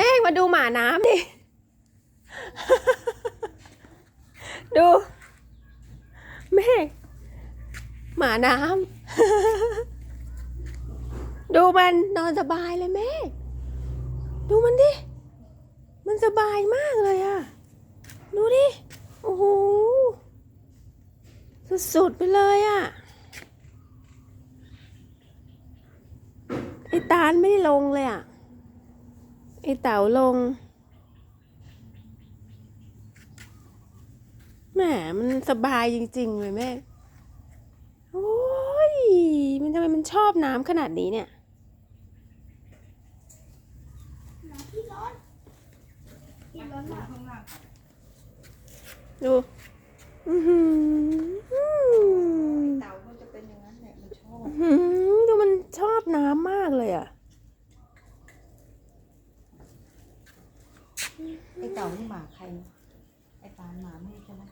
ม่งมาดูหมาน้ำดิ ดูแม่หมาน้ำ ดูมันนอนสบายเลยแม่ดูมันดิ มันสบายมากเลยอะดูดิ โอ้โห สุดๆไปเลยอะไอตาลไม่ได้ลงเลยอะ ไอเต๋าลงแหมมันสบายจริง ๆ เลยแม่ โอ้ย มันทำไมมันชอบน้ำขนาดนี้เนี่ยที่ร้อนที่ร้อนมากดูอื้อหือเต่ามันจะเป็นอย่างนั้นแหละมันชอบอื้อหือดูมันชอบน้ำมากเลยอะ ไอ้เต่านี่หมาใคร ไอ้ปานหมาไม่ใช่ไหม